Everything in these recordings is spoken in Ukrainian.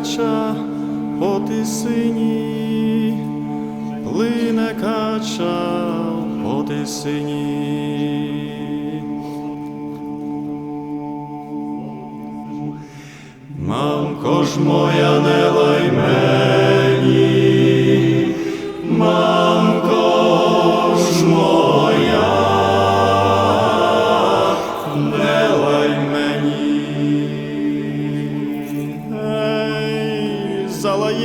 кача по тисині, плине кача по тисині. Мамко ж моя не лай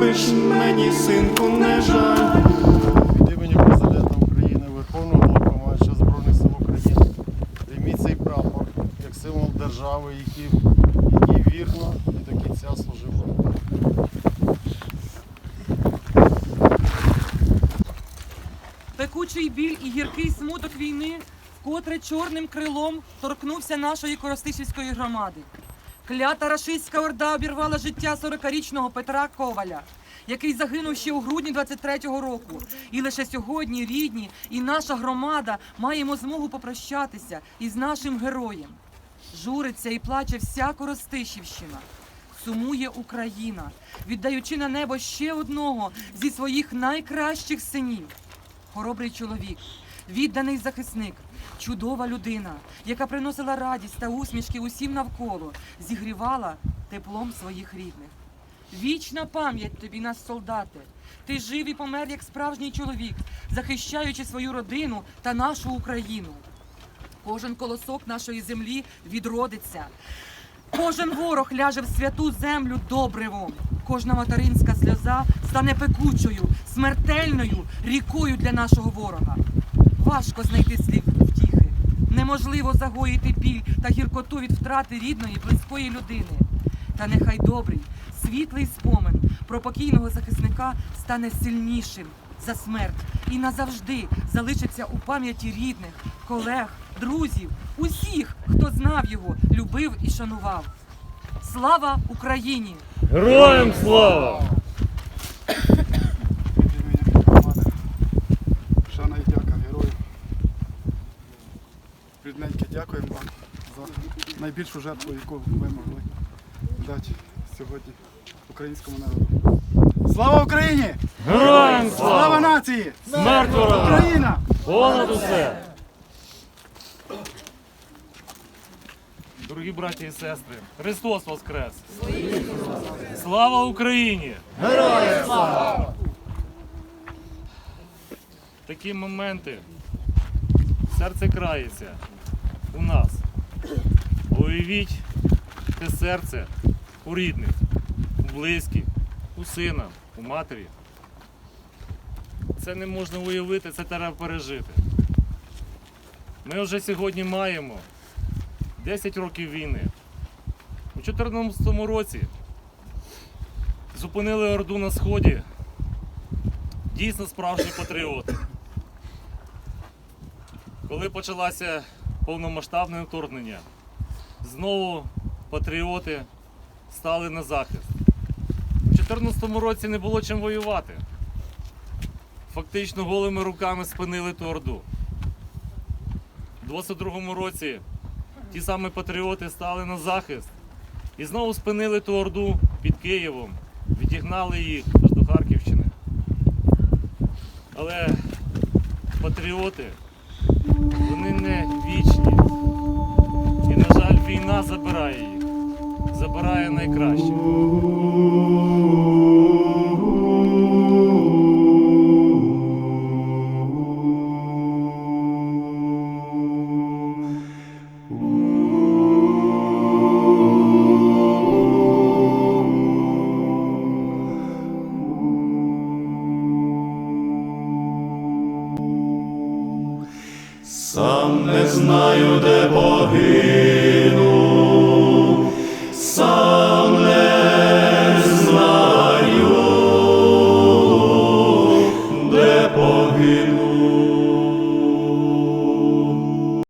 Гей, мені, синку, не жаль. Від імені Президента України, Верховного Головнокомандуюча Збройних сил України, прийміть цей прапор як символ держави, який, який вірно і до кінця служив. Пекучий біль і гіркий смуток війни вкотре чорним крилом торкнувся нашої Коростишівської громади. Клята рашистська орда обірвала життя 40-річного Петра Коваля, який загинув ще у грудні 23-го року. І лише сьогодні рідні і наша громада маємо змогу попрощатися із нашим героєм. Журиться і плаче вся Коростишівщина. Сумує Україна, віддаючи на небо ще одного зі своїх найкращих синів. Хоробрий чоловік, відданий захисник, чудова людина, яка приносила радість та усмішки усім навколо, зігрівала теплом своїх рідних. Вічна пам'ять тобі, нас, солдати. Ти жив і помер як справжній чоловік, захищаючи свою родину та нашу Україну. Кожен колосок нашої землі відродиться. Кожен ворог ляже в святу землю добривом. Кожна материнська сльоза стане пекучою, смертельною рікою для нашого ворога. Важко знайти слів втіхи. Неможливо загоїти біль та гіркоту від втрати рідної, близької людини. Та нехай добрий, світлий спомин про покійного захисника стане сильнішим за смерть і назавжди залишиться у пам'яті рідних, колег, друзів, усіх, хто знав його, любив і шанував. Слава Україні! Героям слава! Від імені громади. Шана і дяка герою. Рідненьке дякуємо вам за найбільшу жертву, яку ви могли дати сьогодні українському народу. Слава Україні! Героям Слава слава! нації! Смерть ворогам! Україна! Понад усе! Дорогі браті і сестри, Христос Воскрес! Слава Україні! Героям слава! Такі моменти серце крається у нас. Уявіть те серце у рідних, у близьких, у сина, у матері. Це не можна уявити, це треба пережити. Ми вже сьогодні маємо 10 років війни. У 2014 році зупинили Орду на Сході дійсно справжні патріоти. Коли почалося повномасштабне вторгнення, знову патріоти стали на захист. У 2014 році не було чим воювати. Фактично голими руками спинили ту орду. У 22-му році ті самі патріоти стали на захист і знову спинили ту орду під Києвом, відігнали їх аж до Харківщини. Але патріоти, вони не вічні. Війна забирає їх, забирає найкраще. Сам не знаю, де погину,